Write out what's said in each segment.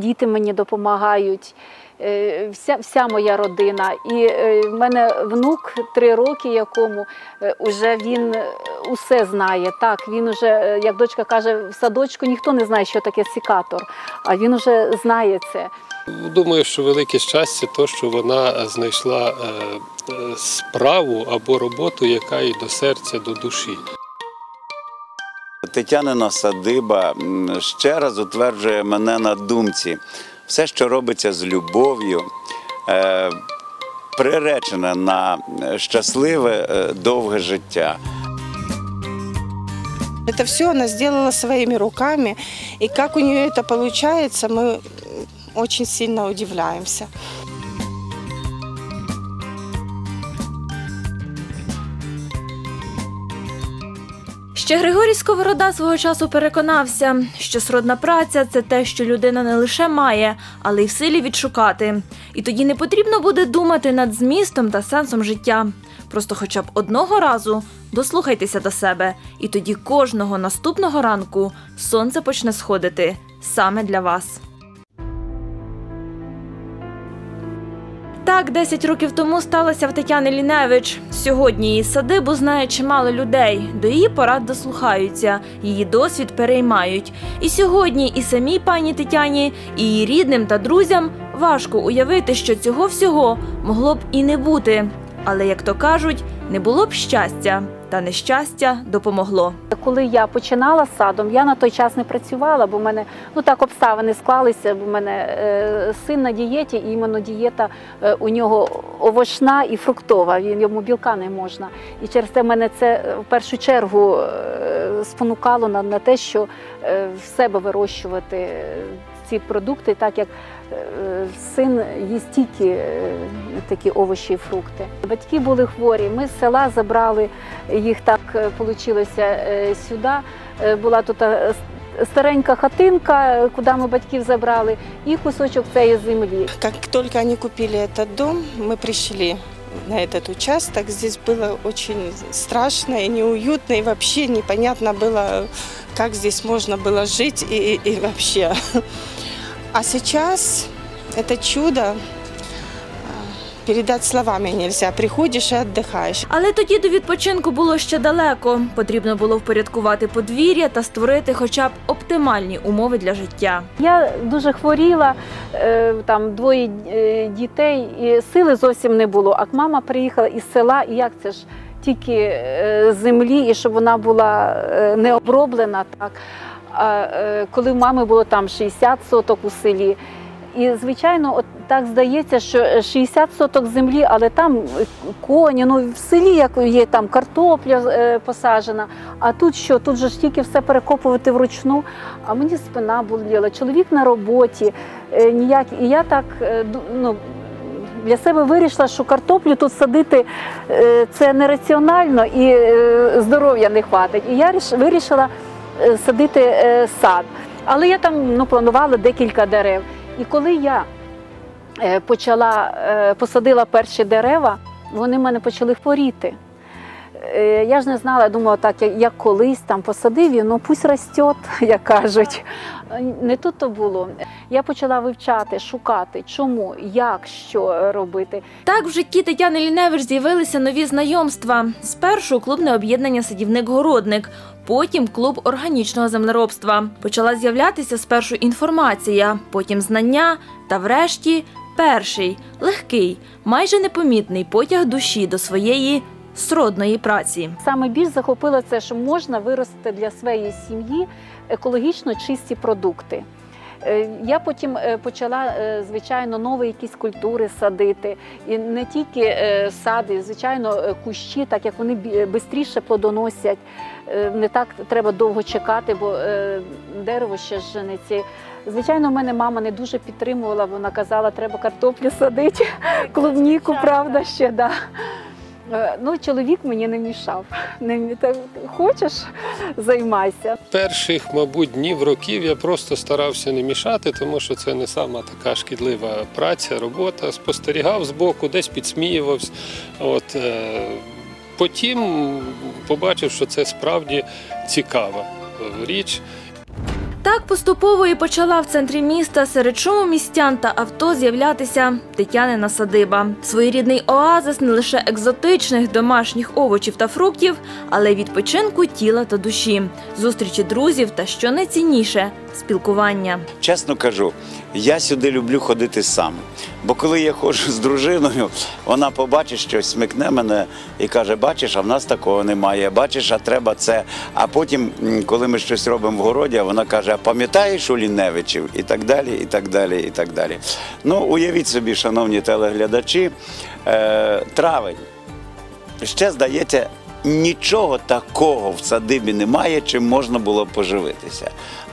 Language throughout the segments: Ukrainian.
Діти мені допомагають, е, вся, вся моя родина. І е, в мене внук три роки, якому е, уже він е, усе знає. Так, він уже, е, як дочка каже, в садочку ніхто не знає, що таке секатор, а він уже знає це. Думаю, що велике щастя то, що вона знайшла е, е, справу або роботу, яка їй до серця, до душі. Тетянина садиба м, ще раз утверджує мене на думці. Все, що робиться з любов'ю, е, приречене на щасливе, е, довге життя. Это все она сделала своими руками. И как у нее это получается, мы э, очень сильно удивляемся. Ще Григорій Сковорода свого часу переконався, що сродна праця це те, що людина не лише має, але й в силі відшукати. І тоді не потрібно буде думати над змістом та сенсом життя. Просто хоча б одного разу дослухайтеся до себе, і тоді кожного наступного ранку сонце почне сходити саме для вас. Так, 10 років тому сталося в Тетяни Ліневич. Сьогодні її садибу знає чимало людей. До її порад дослухаються, її досвід переймають. І сьогодні і самій пані Тетяні, і її рідним та друзям важко уявити, що цього всього могло б і не бути. Але, як то кажуть, не було б щастя, та нещастя допомогло. Коли я починала з садом, я на той час не працювала, бо в мене ну так обставини склалися. Бо в мене е, син на дієті, і іменно дієта е, у нього овочна і фруктова. Він йому білка не можна. І через те мене це е, в першу чергу е, спонукало на, на те, що е, в себе вирощувати е, ці продукти, так як е, син їсть тільки е, такі овочі і фрукти. Батьки були хворі. Ми з села забрали їх так вийшло сюди. Е, Була тут е, с- старенька хатинка, е, куди ми батьків забрали, і кусочок цієї землі. Как только они купили этот дом, мы пришли на этот участок. Здесь было очень страшно и неуютно, и вообще непонятно было, как здесь можно было жить и, и- и вообще. А сейчас это чудо а, передать словами нельзя. Приходишь и отдыхаешь. Але тоді до відпочинку було ще далеко. Потрібно було впорядкувати подвір'я та створити хоча б оптимальні умови для життя. Я дуже хворіла, е, там двоє е, дітей, і сили зовсім не було. А мама приїхала із села, і як це ж тільки е, землі, і щоб вона була не оброблена. Так. А е, коли в мами було там 60 соток у селі. І, звичайно, от так здається, що 60 соток землі, але там е, коні, ну в селі як є там картопля е, посаджена. А тут що? Тут же ж тільки все перекопувати вручну. А мені спина боліла, чоловік на роботі, е, ніяк. І я так е, ну, для себе вирішила, що картоплю тут садити е, це нераціонально і е, здоров'я не хватить. І я вирішила е, садити е, сад. Але я там ну, планувала декілька дерев. І коли я е, почала, е, посадила перші дерева, вони в мене почали хворіти. Е, Я ж не знала, я думала, так як, колись там посадив, і, ну пусть росте, як кажуть. Не тут то було. Я почала вивчати, шукати, чому, як, що робити. Так в житті Тетяни Ліневич з'явилися нові знайомства. Спершу клубне об'єднання садівник-городник, потім клуб органічного землеробства. Почала з'являтися спершу інформація, потім знання та, врешті, перший легкий, майже непомітний потяг душі до своєї сродної праці. Саме більш захопило це, що можна виростити для своєї сім'ї екологічно чисті продукти. Е, Я потім е, почала, е, звичайно, нові якісь культури садити. І не тільки сади, звичайно, кущі, так як вони швидше плодоносять. Не так треба довго чекати, бо дерево ще ж женеться. Звичайно, в мене мама не дуже підтримувала, вона казала, треба картоплю садити, клубніку, правда, ще да. Е, Ну, чоловік мені не мішав. Не хочеш, займайся. Перших, мабуть, днів років я просто старався не мішати, тому що це не сама така шкідлива праця, робота. Спостерігав збоку, десь підсміювався. От, е, потім побачив, що це справді цікава е, річ. Так поступово і почала в центрі міста серед шуму містян та авто з'являтися Тетянина садиба. Своєрідний оазис не лише екзотичних домашніх овочів та фруктів, але й відпочинку тіла та душі, зустрічі друзів та що найцінніше спілкування. Чесно кажу, я сюди люблю ходити сам. Бо коли я ходжу з дружиною, вона побачить щось, смикне мене і каже: бачиш, а в нас такого немає. Бачиш, а треба це. А потім, коли ми щось робимо в городі, вона каже: а пам'ятаєш у Ліневичів? І так далі, і так далі, і так далі. Ну, уявіть собі, шановні телеглядачі, е, травень. Ще здається, нічого такого в садибі немає, чим можна було поживитися.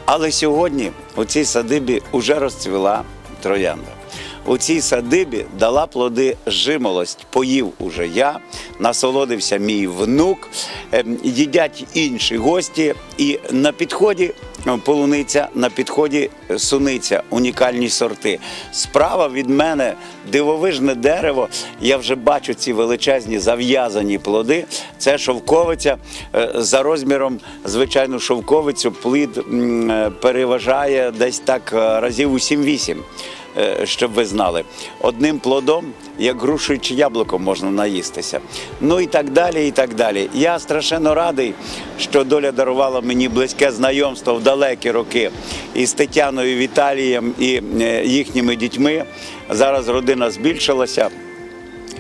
Але сьогодні у цій садибі вже розцвіла троянда. У цій садибі дала плоди жимолость, поїв уже я, насолодився мій внук, ем, їдять інші гості, і на підході е, полуниця, на підході суниця, унікальні сорти. Справа від мене дивовижне дерево. Я вже бачу ці величезні зав'язані плоди. Це шовковиця Е, за розміром, звичайну шовковицю, плід е, переважає десь так разів у 7-8 е, щоб ви знали. Одним плодом, як грушею чи яблуком, можна наїстися. Ну і так далі, і так далі. Я страшенно радий, що доля дарувала мені близьке знайомство в далекі роки із Тетяною Віталієм і е, їхніми дітьми. Зараз родина збільшилася.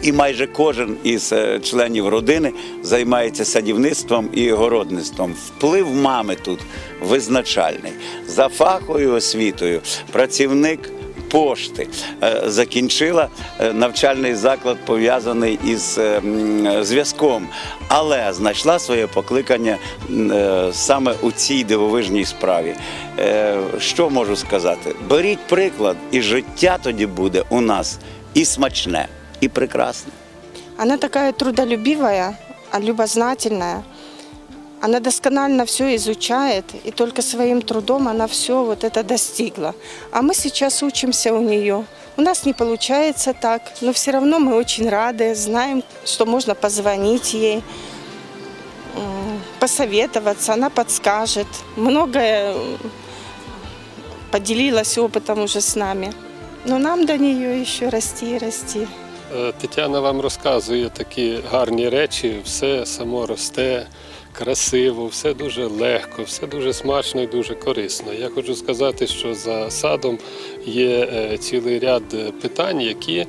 І майже кожен із е, членів родини займається садівництвом і городництвом. Вплив мами тут визначальний. За фаховою освітою працівник пошти е, закінчила е, навчальний заклад, пов'язаний із е, зв'язком, але знайшла своє покликання саме у цій дивовижній справі. Що можу сказати? Беріть приклад, і життя тоді буде у нас і смачне, і прекрасне. Она такая трудолюбивая, а любознательная. Она досконально все изучает, и только своим трудом она все вот это достигла. А мы сейчас учимся у нее. У нас не получается так, но все равно мы очень рады, знаем, что можно позвонить ей, м, посоветоваться, она подскажет. Многое м, поделилась опытом уже с нами. Но нам до нее еще расти и расти. Е, Тетяна вам розказує такі гарні речі, все само росте, красиво, все дуже легко, все дуже смачно і дуже корисно. Я хочу сказати, що за садом є е, цілий ряд е, питань, які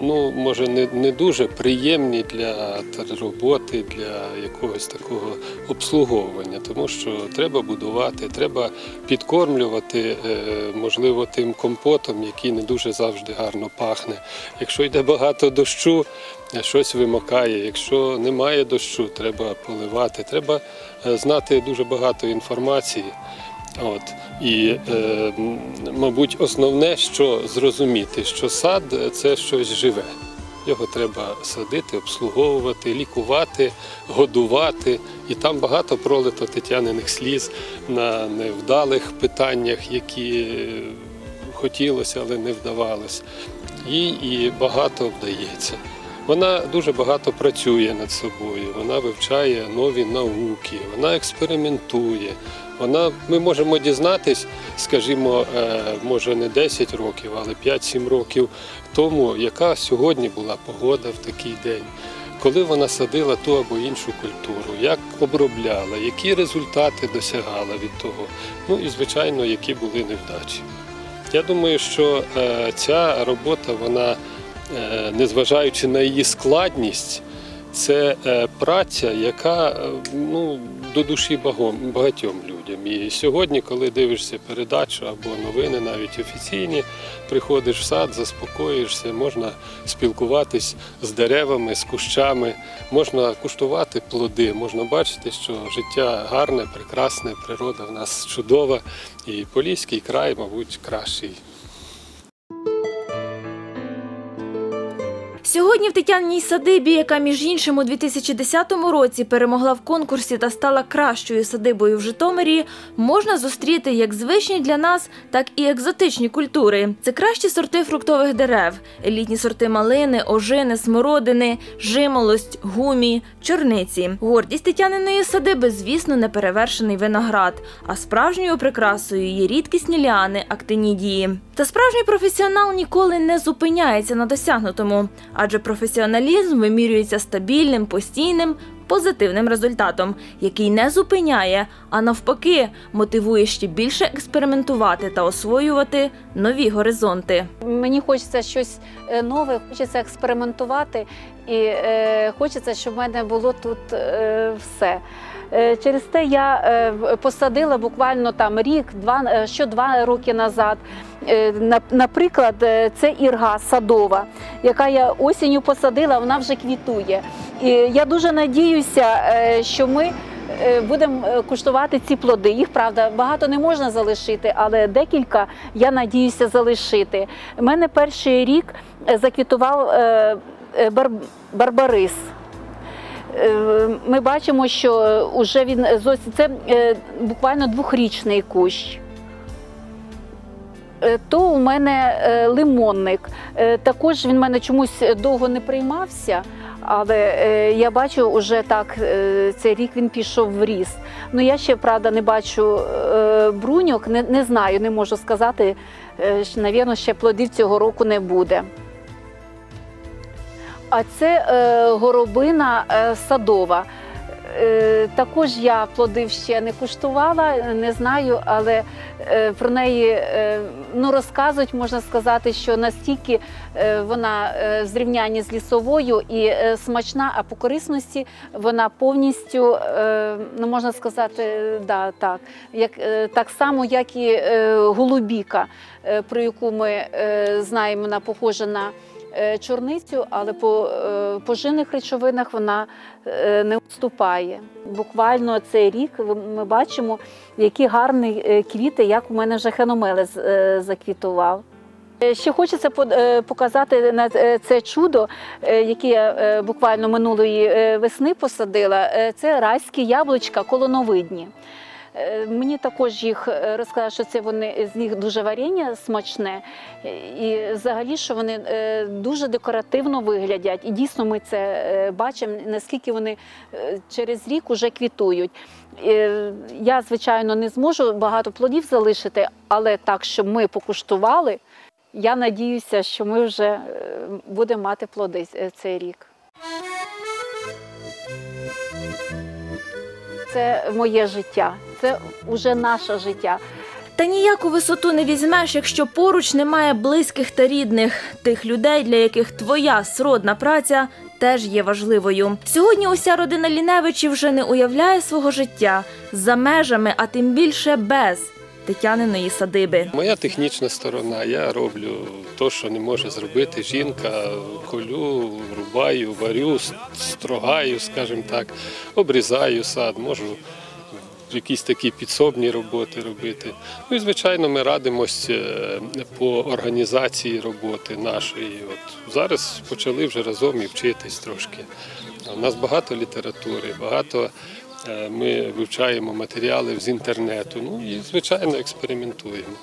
ну, може не, не дуже приємні для роботи, для якогось такого обслуговування, тому що треба будувати, треба підкормлювати, е, можливо, тим компотом, який не дуже завжди гарно пахне. Якщо йде багато дощу, е, щось вимокає. Якщо немає дощу, треба поливати. Треба е, знати дуже багато інформації. От. І, е, мабуть, основне, що зрозуміти, що сад це щось живе. Його треба садити, обслуговувати, лікувати, годувати. І там багато пролито тетяниних сліз на невдалих питаннях, які хотілося, але не вдавалося. Їй і багато вдається. Вона дуже багато працює над собою, вона вивчає нові науки, вона експериментує. Вона, ми можемо дізнатись, скажімо, е, може не 10 років, але 5-7 років тому, яка сьогодні була погода в такий день, коли вона садила ту або іншу культуру, як обробляла, які результати досягала від того. Ну і звичайно, які були невдачі. Я думаю, що е, ця робота, вона, е, незважаючи на її складність, це праця, яка ну, до душі багатьом людям. І сьогодні, коли дивишся передачу або новини, навіть офіційні, приходиш в сад, заспокоїшся, можна спілкуватись з деревами, з кущами, можна куштувати плоди, можна бачити, що життя гарне, прекрасне, природа в нас чудова, і Поліський край, мабуть, кращий Сьогодні в Тетянній садибі, яка між іншим у 2010 році перемогла в конкурсі та стала кращою садибою в Житомирі, можна зустріти як звичні для нас, так і екзотичні культури. Це кращі сорти фруктових дерев, елітні сорти малини, ожини, смородини, жимолость, гумі, чорниці. Гордість Тетяниної садиби, звісно, неперевершений виноград, а справжньою прикрасою є рідкісні ліани актинідії. Та справжній професіонал ніколи не зупиняється на досягнутому, адже професіоналізм вимірюється стабільним, постійним, позитивним результатом, який не зупиняє, а навпаки, мотивує ще більше експериментувати та освоювати нові горизонти. Мені хочеться щось е, нове, хочеться експериментувати, і е, хочеться, щоб в мене було тут е, все. Е, Через те я е, посадила буквально там рік, два е, що два роки назад. Наприклад, це ірга садова, яка я осінню посадила, вона вже квітує. І я дуже надіюся, що ми будемо куштувати ці плоди. Їх правда багато не можна залишити, але декілька я надіюся залишити. У мене перший рік заквітував бар- барбарис. Е, Ми бачимо, що вже він зовсім це е, буквально двохрічний кущ. Е, То у мене лимонник. Також він в мене чомусь довго не приймався, але я бачу, вже так цей рік він пішов в ріст. Ну я ще правда не бачу бруньок, не, не знаю, не можу сказати. Що, Навірно, ще плодів цього року не буде. А це е, горобина е, садова. Е, також я плодив ще не куштувала, не знаю, але е, про неї е, ну, розказують, можна сказати, що настільки е, вона е, в зрівнянні з лісовою і е, смачна, а по корисності вона повністю, е, ну можна сказати, да, так, як, е, так само, як і е, голубіка, е, про яку ми е, знаємо, вона похожа на чорницю, але по е, поживних речовинах вона е, не уступає. Буквально цей рік ми бачимо, які гарні е, квіти, як у мене вже хеномелес е, заквітував. Е, Ще хочеться е, показати на е, це чудо, е, яке я е, буквально минулої е, весни посадила. Е, Це райські яблучка колоновидні. Е, Мені також їх е, розказали, що це вони з них дуже варення смачне, і взагалі, що вони е, дуже декоративно виглядять. І дійсно ми це бачимо, наскільки вони через рік уже квітують. Я, звичайно, не зможу багато плодів залишити, але так, щоб ми покуштували, я надіюся, що ми вже будемо мати плоди цей рік. Це моє життя, це вже наше життя. Та ніяку висоту не візьмеш, якщо поруч немає близьких та рідних, тих людей, для яких твоя сродна праця теж є важливою. Сьогодні уся родина Ліневичів вже не уявляє свого життя за межами, а тим більше без Тетяниної садиби. Моя технічна сторона, я роблю те, що не може зробити жінка. Колю, рубаю, варю, строгаю, скажімо так, обрізаю сад, можу якісь такі підсобні роботи робити. Ну і звичайно, ми радимось е, по організації роботи нашої. От зараз почали вже разом і вчитись трошки. У нас багато літератури, багато е, ми вивчаємо матеріали з інтернету. Ну і звичайно експериментуємо.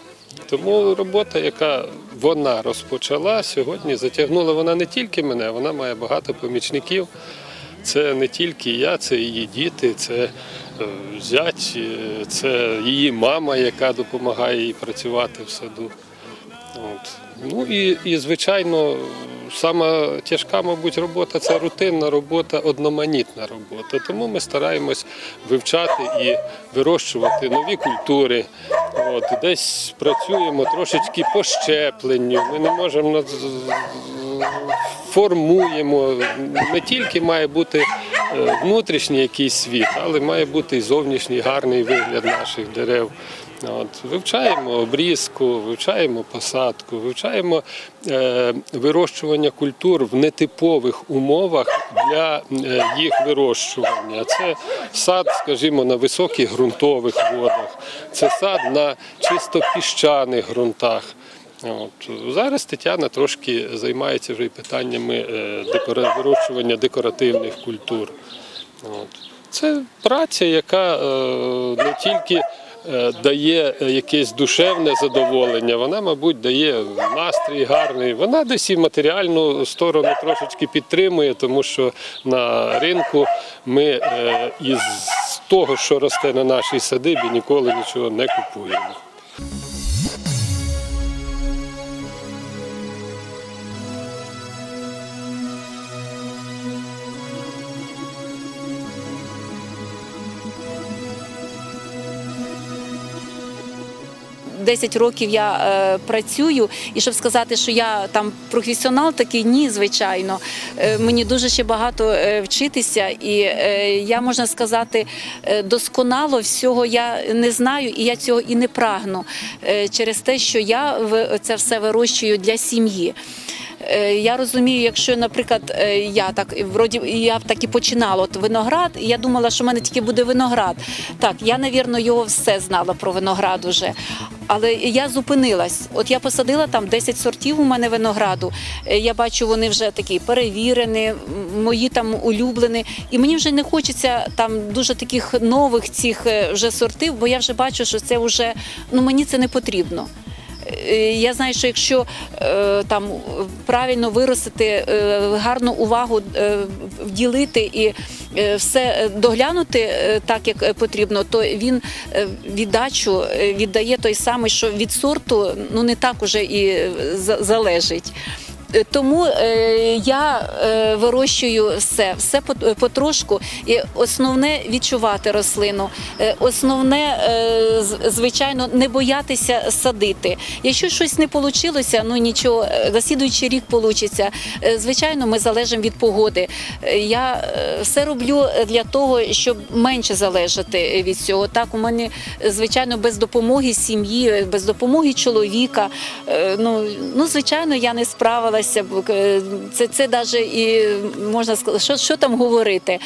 Тому робота, яка вона розпочала сьогодні, затягнула вона не тільки мене, вона має багато помічників. Це не тільки я, це її діти, це е, зять, е, це її мама, яка допомагає їй працювати в саду. От. Ну і, і звичайно, сама тяжка, мабуть, робота це рутинна робота, одноманітна робота. Тому ми стараємось вивчати і вирощувати нові культури. От, десь працюємо трошечки по щепленню. Ми не можемо формуємо. Не тільки має бути е, внутрішній якийсь світ, але має бути і зовнішній гарний вигляд наших дерев. От, вивчаємо обрізку, вивчаємо посадку, вивчаємо е, вирощування культур в нетипових умовах для е, їх вирощування. Це сад, скажімо, на високих ґрунтових водах, це сад на чисто піщаних ґрунтах. От. Зараз Тетяна трошки займається вже питаннями е, вирощування декоративних культур. От. Це праця, яка е, не тільки е, дає якесь душевне задоволення, вона, мабуть, дає настрій гарний. Вона десь і матеріальну сторону трошечки підтримує, тому що на ринку ми із того, що росте на нашій садибі, ніколи нічого не купуємо. Десять років я е, працюю, і щоб сказати, що я там професіонал, такий ні, звичайно. Е, мені дуже ще багато е, вчитися, і е, я можна сказати, е, досконало всього я не знаю, і я цього і не прагну е, через те, що я в- це все вирощую для сім'ї. Е, Я розумію, якщо, наприклад, е, я так вроді я так і починала от виноград, і я думала, що в мене тільки буде виноград. Так, я, навірно, його все знала про виноград уже. Але я зупинилась. От я посадила там 10 сортів у мене винограду. Е, Я бачу, вони вже такі перевірені, мої там улюблені. І мені вже не хочеться там дуже таких нових цих вже сортів, бо я вже бачу, що це вже ну мені це не потрібно. Е, Я знаю, що якщо е, там правильно виростити, е, гарну увагу вділити і все доглянути так, як потрібно, то він віддачу віддає той самий, що від сорту ну не так уже і за- залежить. Е, Тому е, я е, вирощую все, все потрошку. І основне відчувати рослину. Основне, звичайно, не боятися садити. Якщо щось не вийшло, ну нічого, е, на слідуючий рік вийде. Звичайно, ми залежимо від погоди. Я все роблю для того, щоб менше залежати від цього. Так, у мене, звичайно, без допомоги сім'ї, без допомоги чоловіка. Ну, ну звичайно, я не справилася. Бо, е, Це, це навіть і можна сказати, що, що там говорити.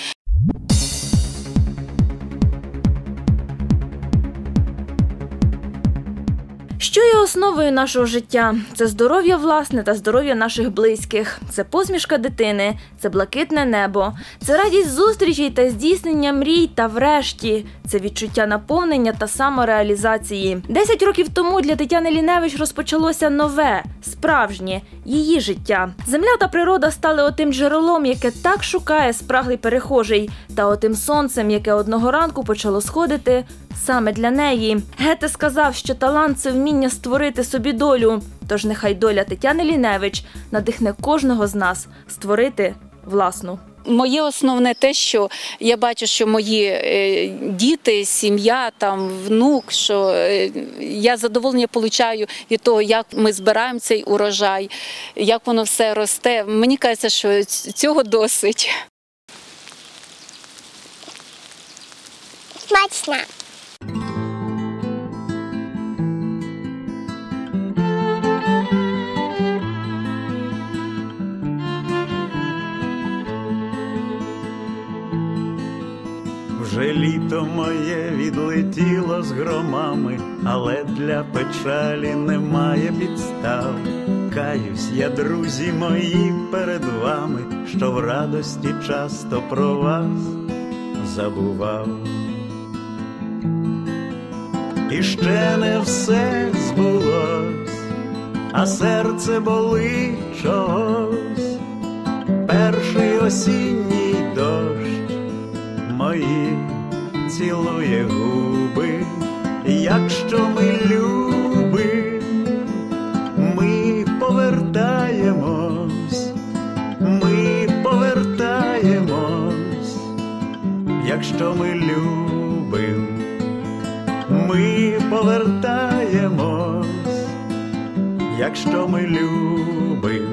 Що є основою нашого життя? Це здоров'я власне та здоров'я наших близьких. Це посмішка дитини, це блакитне небо, це радість зустрічей та здійснення мрій. Та врешті це відчуття наповнення та самореалізації. Десять років тому для Тетяни Ліневич розпочалося нове, справжнє її життя. Земля та природа стали отим джерелом, яке так шукає спраглий перехожий, та отим сонцем, яке одного ранку почало сходити саме для неї. Гете сказав, що талант це вміння створити собі долю. Тож нехай доля Тетяни Ліневич надихне кожного з нас створити власну. Моє основне те, що я бачу, що мої е, діти, сім'я, там внук, що е, я задоволення получаю від того, як ми збираємо цей урожай, як воно все росте. Мені кажеться, що цього досить. Смачно. Моє відлетіло з громами, але для печалі немає підстав. Каюсь я, друзі мої, перед вами, що в радості часто про вас забував. І ще не все збулось, а серце болить чогось. Перший осінній дощ мої цілує губи, якщо ми любим, ми повертаємось, ми повертаємось, якщо ми любим, ми повертаємось, якщо ми любим.